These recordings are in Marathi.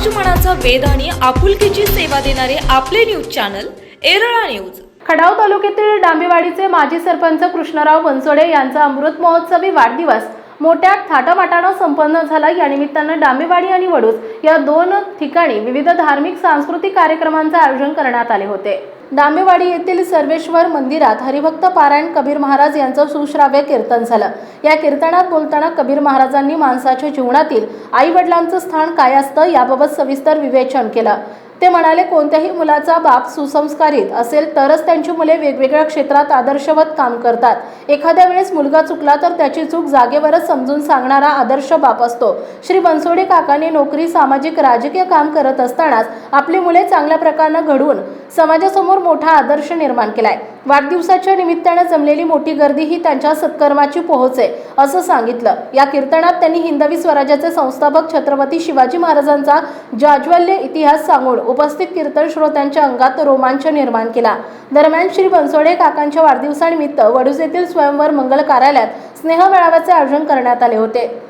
समाज मनाचा आणि आपुलकीची सेवा देणारे आपले न्यूज चॅनल एरळा न्यूज. खडाव तालुक्यातील डांबेवाडीचे माजी सरपंच कृष्णराव बनसोडे यांचा अमृत महोत्सवी वाढदिवस मोठ्या थाटामाटानं संपन्न झाला. या निमित्तानं डांबेवाडी आणि वडूज या दोन ठिकाणी विविध धार्मिक सांस्कृतिक कार्यक्रमांचं आयोजन करण्यात आले होते. डांबेवाडी येथील सर्वेश्वर मंदिरात हरिभक्त पारायण कबीर महाराज यांचं सुश्राव्य कीर्तन झालं. या कीर्तनात बोलताना कबीर महाराजांनी माणसाच्या जीवनातील आई वडिलांचं स्थान काय असतं याबाबत सविस्तर विवेचन केलं. ते म्हणाले कोणत्याही मुलाचा बाप सुसंस्कारित असेल तरच त्यांची मुले वेगवेगळ्या क्षेत्रात आदर्शवत काम करतात. एखाद्या वेळेस मुलगा चुकला तर त्याची चूक जागेवरच समजून सांगणारा आदर्श बाप असतो. श्री बनसोडे काकांनी नोकरी सामाजिक राजकीय काम करत असतानाच आपली मुले चांगल्या प्रकारनं घडवून समाजासमोर मोठा आदर्श निर्माण केलाय. वाढदिवसाच्या निमित्तानं जमलेली मोठी गर्दी ही त्यांच्या सत्कर्माची पोहोच आहे असं सांगितलं. या कीर्तनात त्यांनी हिंदवी स्वराज्याचे संस्थापक छत्रपती शिवाजी महाराजांचा जाज्वल्य इतिहास सांगून उपस्थित कीर्तन श्रोत्यांच्या अंगात रोमांच निर्माण केला. दरम्यान श्री बनसोडे काकांच्या वाढदिवसानिमित्त वडूज येथील स्वयंवर मंगल कार्यालयात स्नेह मेळाव्याचे आयोजन करण्यात आले होते.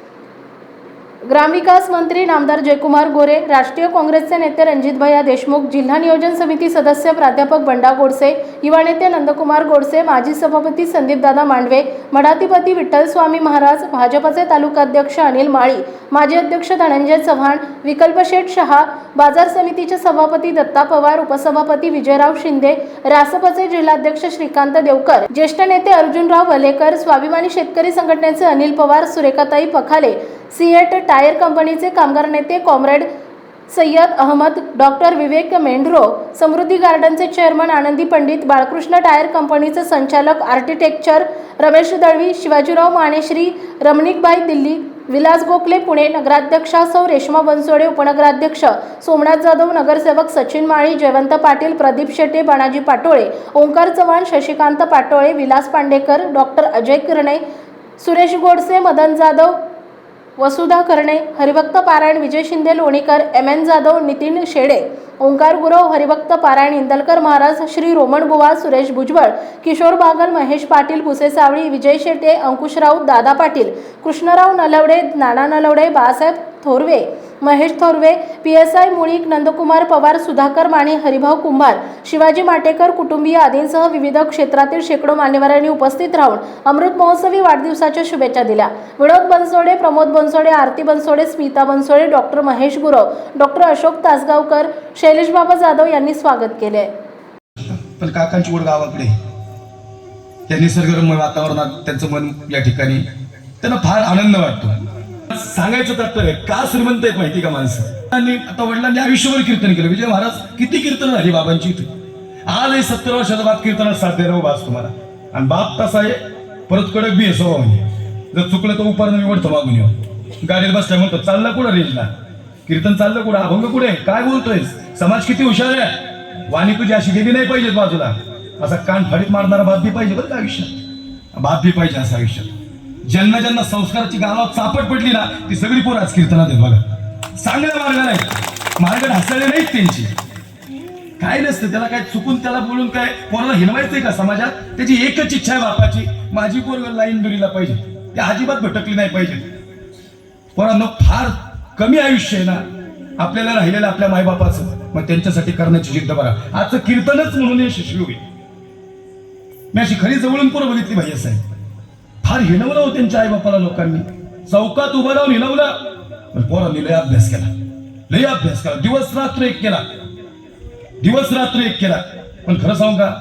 ग्रामविकास मंत्री नामदार जयकुमार गोरे राष्ट्रीय काँग्रेसचे नेते रणजितभैया देशमुख जिल्हा नियोजन समिती सदस्य प्राध्यापक बंडा गोडसे युवा नेते नंदकुमार गोडसे माजी सभापती संदीपदादा मांडवे मठाधिपती विठ्ठल स्वामी महाराज भाजपचे तालुकाध्यक्ष अनिल माळी माजी अध्यक्ष धनंजय चव्हाण विकल्पशेठ शहा बाजार समितीचे सभापती दत्ता पवार उपसभापती विजयराव शिंदे रासपचे जिल्हाध्यक्ष श्रीकांत देवकर ज्येष्ठ नेते अर्जुनराव वलेकर स्वाभिमानी शेतकरी संघटनेचे अनिल पवार सुरेखाताई पखाले सिएट टायर कंपनीचे कामगार नेते कॉम्रेड सय्यद अहमद डॉक्टर विवेक मेंढरो समृद्धी गार्डनचे चेअरमन आनंदी पंडित बाळकृष्ण टायर कंपनीचे संचालक आर्किटेक्चर रमेश दळवी शिवाजीराव मानेश्री रमणिकबाई दिल्ली विलास गोखले पुणे नगराध्यक्षा सौ रेश्मा बनसोडे उपनगराध्यक्ष सोमनाथ जाधव नगरसेवक सचिन माळी जयवंत पाटील प्रदीप शेटे बाणाजी पाटोळे ओंकार चव्हाण शशिकांत पाटोळे विलास पांडेकर डॉक्टर अजय किरणे सुरेश गोडसे मदन जाधव वसुधा कर्णे हरिभक्त पारायण विजय शिंदे लोणीकर एम एन जाधव नितीन शेडे ओंकार गुरव हरिभक्त पारायण इंदलकर महाराज श्री रोमन बुवा सुरेश भुजबळ किशोर बागल महेश पाटील पुसे सावळी Vijay Shete Ankushrao Dada Patil Krishnarao Nalawade Nana Nalawade Balasaheb Thorve Mahesh Thorve P S I Mulik Nandkumar Pawar Sudhakar Mane Haribhau Kumbhar Shivaji Matekar कुटुंबीय आदींसह विविध क्षेत्रातील शेकडो मान्यवरांनी उपस्थित राहून अमृत महोत्सवी वाढदिवसाच्या शुभेच्छा दिल्या. विनोद बनसोडे प्रमोद बनसोडे आरती बनसोडे स्मिता बनसोडे डॉक्टर महेश गुरव डॉक्टर अशोक तासगावकर शैलेश बाबा जाधव यांनी स्वागत केले. पण काकांची ओढ गावाकडे. त्या निसर्गरम्य वातावरणात त्यांचं मन या ठिकाणी त्यांना फार आनंद वाटतो. सांगायचं तात्पर्य का श्रीमंत आहेत माहिती का माणसं? आणि आता वडिलांनी आयुष्यभर कीर्तन केलं. विजय महाराज किती कीर्तन झाली बाबांची इथे? आजही सत्तर वर्षाचा बाप कीर्तनात साथ देणार बास तुम्हाला आणि बाप तसा आहे परत कडक बी आहे म्हणजे. जर चुकलं तर उपार वडतो मागून येऊ गाडीत बसल्या म्हणतो चाललं कुठं रेंजला कीर्तन चाललं कुठं? अभंग कुठे काय बोलतोय समाज किती हुशार आहे. वाणी तुझी अशी गेली नाही पाहिजे बाजूला. असा कान फाडीत मारणारा बाप बी पाहिजे बरं का आयुष्यात? बाप बी पाहिजे असं आयुष्यात. ज्यांना ज्यांना संस्काराची गावात चापट पडली ना ती सगळी पोरं आज कीर्तनात आहेत बघा. चांगल्या मार्गाला नाही मार्ग ढासळले नाहीत त्यांची. काय नसतं त्याला काय चुकून त्याला बोलून काय पोराला हिनवायचंय का समाजात? त्याची एकच इच्छा आहे बापाची माझी पोरग लाईन दुरीला पाहिजे. ते अजिबात भटकली नाही पाहिजे. पोरांनो फार कमी आयुष्य आहे ना आपल्याला राहिलेलं आपल्या मायबापाचं. मग त्यांच्यासाठी करण्याची जिद्द बघा आजचं कीर्तनच म्हणून यशस्वी होईल मी अशी खरी जवळून पोरं बघितली भाई साहेब. फार हिणवलं हो त्यांच्या आईबापाला लोकांनी. चौकात उभं राहून हिणवलं. पण पोरांनी लय अभ्यास केला. लय अभ्यास केला. दिवस रात्र एक केला. दिवस रात्र एक केला. पण खरं सांगू का?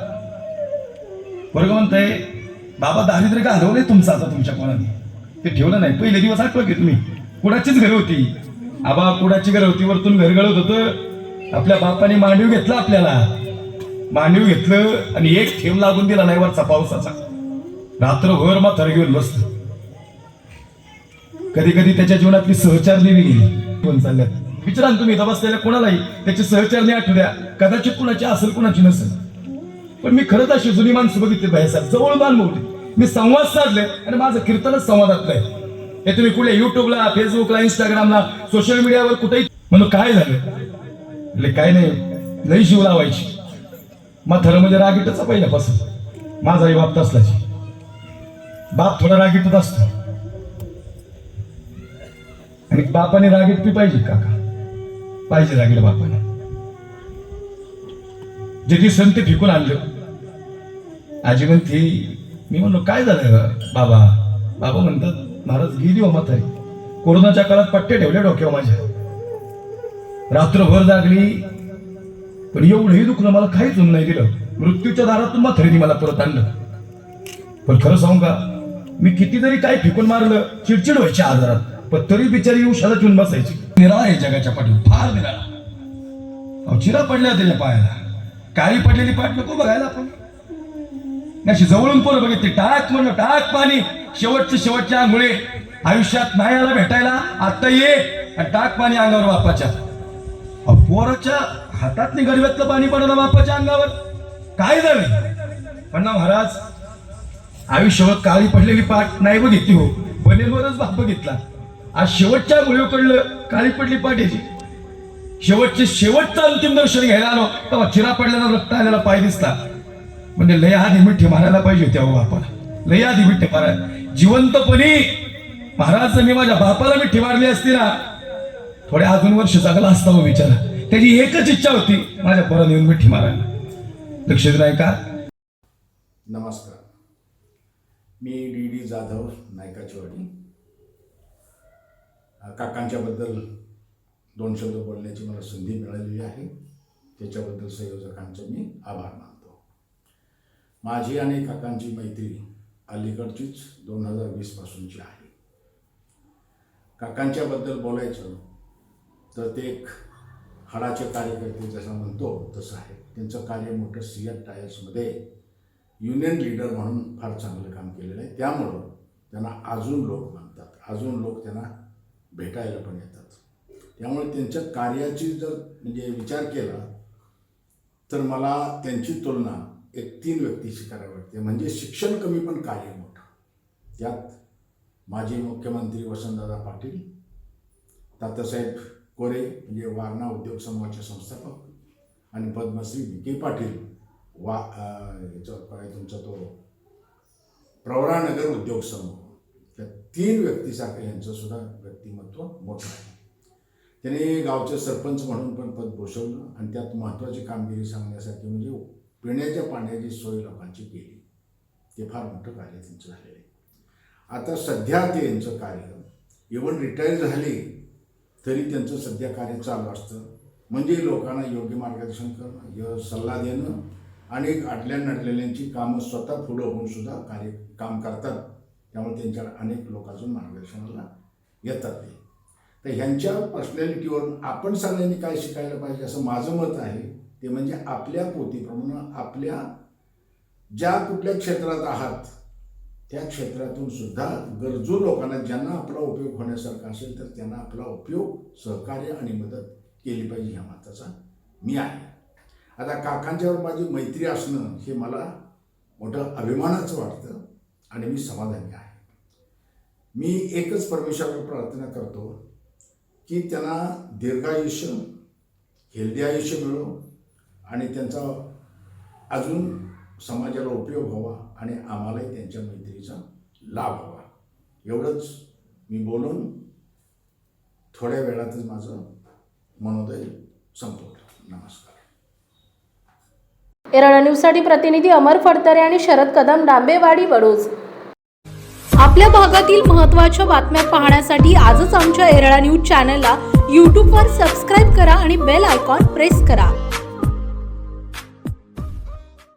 वर्ग म्हणताय बाबा दारिद्र्य का हरवलंय तुमचं आता तुमच्या कोणाने ते ठेवलं नाही. पहिले दिवस आठवत की तुम्ही. कुडाचीच घर होती. आबा कुडाची घर होती. वरतून घर गळत होतं. आपल्या बापाने मांडीव घेतला आपल्याला. मांडीव घेतलं आणि एक ठेव लागून दिला नाही वरचा पावसाचा. रात्रभर मात्र घेऊन बसत कधी कधी त्याच्या जीवनातली सहचारणी बी गेली. कोण चालल्यात. विचारा तुम्ही इथं बसलेल्या कोणालाही त्याची सहचारणी आठवू द्या कदाचित कुणाची असेल कुणाची नसेल. पण मी खरंच अशी जुनी माणसं बघितली बाहेर जवळ बांधली मी संवाद साधले आणि माझं कीर्तनच संवादातलं आहे हे तुम्ही कुठे युट्यूबला फेसबुकला इंस्टाग्रामला सोशल मीडियावर कुठेही म्हणून काय झालं? म्हणजे काय नाही लई जीव लावायची. मग खरं म्हणजे रागीटच पहिल्यापासून. माझाही बाप तसलाची. बाप थोडा रागीटच असतो. आणि बापाने रागीट पी पाहिजे काका. पाहिजे रागीला बापाने. जे ती ते फिकून आणलं आजी म्हणते मी म्हणलो काय झालं बाबा? बाबा म्हणतात महाराज गेली हो म्हातारी. कोरोनाच्या काळात पट्टे ठेवले डोक्यावर माझ्या. रात्रभर जागली पण एवढंही दुखणं मला काहीच होऊन नाही दिलं. मृत्यूच्या दारातून म्हातारीने मला परत आणलं. पण खरं सांगू का मी किती जरी काय फेकून मारलं चिडचिड व्हायची आजारात पण तरी बिचारी येऊ शाळा ठेवून बसायची. निराळा आहे जगाच्या पाठीवर फार निराळा. अहो, चिरा पडल्या त्याच्या पायाला. काळी पडलेली पाठ नको बघायला आपण. नाही अशी जवळून पोरं बघितली. टाक म्हणलं टाक पाणी. शेवटच्या शेवटच्या मुळे आयुष्यात नाही आला भेटायला. आता ये आणि टाक पाणी अंगावर बापाच्या पोराच्या हातात गरब्यातलं पाणी पडलं बापाच्या अंगावर. काय झालं पण ना महाराज आयुष्यभर काळी पडलेली पाठ नाही बघितली हो. बनेलवरच बाप बघितला. आज शेवटच्या मुळे काळी पडली पाठ याची. शेवटचे शेवटचं अंतिम दर्शन घ्यायला आलो तेव्हा चिरा पडल्यानं रक्त आलेला पाय दिसला. म्हणजे लय आधी मिठ्ठी मारायला पाहिजे होत्या हो बापाला. लय आधी मिठ्ठी मारायला जिवंतपणी महाराज मी माझ्या बापाला मिठ्ठी मारली असती ना थोडे अजून वर्ष जगला असता हो विचारा त्याची एकच इच्छा होती माझ्या परत येऊन मिठी मारायला. लक्ष नाही का? नमस्कार. मी डी डी जाधव नायकाचीवाडी. अ, काकांच्याबद्दल दोन शब्द बोलण्याची मला संधी मिळालेली आहे. त्याच्याबद्दल संयोजकांचे मी आभार मानतो. माझी आणि काकांची मैत्री अलीकडचीच दोन हजार वीसपासूनची आहे. काकांच्याबद्दल बोलायचं तर ते एक हाडाचे कार्यकर्ते जसं म्हणतो तसं आहे. त्यांचं कार्य मोठं सिएट टायर्समध्ये युनियन लीडर म्हणून फार चांगलं काम केलेलं आहे. त्यामुळं त्यांना अजून लोक मानतात. अजून लोक त्यांना भेटायला पण येतात. त्यामुळे त्यांच्या कार्याची जर म्हणजे विचार केला तर मला त्यांची तुलना एक तीन व्यक्तीशी करावी वाटते. म्हणजे शिक्षण कमी पण कार्य मोठं. त्यात माजी मुख्यमंत्री वसंतदादा पाटील तात्यासाहेब कोरे म्हणजे वारणा उद्योग समूहाचे संस्थापक आणि पद्मश्री विखे पाटील वा याच्यावर काय तुमचा तो प्रवरानगर उद्योग समूह. त्या तीन व्यक्तीसारखं यांचं सुद्धा व्यक्तिमत्व मोठं आहे. त्याने गावचे सरपंच म्हणून पण पद भूषवलं आणि त्यात महत्त्वाची कामगिरी सांगण्यासाठी म्हणजे पिण्याच्या पाण्याची सोय लोकांची केली. ते फार मोठं कार्य त्यांचं झालेलं आहे. आता सध्या ते यांचं कार्य इवन रिटायर झाले तरी त्यांचं सध्या कार्य चालू असतं. म्हणजे लोकांना योग्य मार्गदर्शन करणं य सल्ला देणं अनेक अडल्या नडलेल्यांची कामं स्वतः पुढं होऊन सुद्धा कार्य काम करतात. त्यामुळे त्यांच्या अनेक लोक अजून मार्गदर्शनाला येतात ते. तर ह्यांच्या पर्सनॅलिटीवरून आपण सगळ्यांनी काय शिकायला पाहिजे असं माझं मत आहे ते म्हणजे आपल्या पोतीप्रमाणे आपल्या ज्या कुठल्या क्षेत्रात आहात त्या क्षेत्रातून सुद्धा गरजू लोकांना ज्यांना आपला उपयोग होण्यासारखा असेल तर त्यांना आपला उपयोग सहकार्य आणि मदत केली पाहिजे ह्या मताचा मी आहे. आता काकांच्यावर माझी मैत्री असणं हे मला मोठं अभिमानाचं वाटतं आणि मी समाधानी आहे. मी एकच परमेश्वरावर प्रार्थना करतो की त्यांना दीर्घायुष्य हेल्दी आयुष्य मिळो आणि त्यांचा अजून समाजाला उपयोग व्हावा आणि आम्हालाही त्यांच्या मैत्रीचा लाभ व्हावा. एवढंच मी बोलून थोड्या वेळातच माझं मनोदय संपवलं नमस्कार. एरळा न्यूजसाठी प्रतिनिधी अमर फडतरे आणि शरद कदम डांबेवाडी वडोज आपल्या भागातील महत्त्वाच्या बातम्या पाहण्यासाठी आजच आमच्या एरळा न्यूज चॅनलला यूट्यूबवर सबस्क्राईब करा आणि बेल आयकॉन प्रेस करा.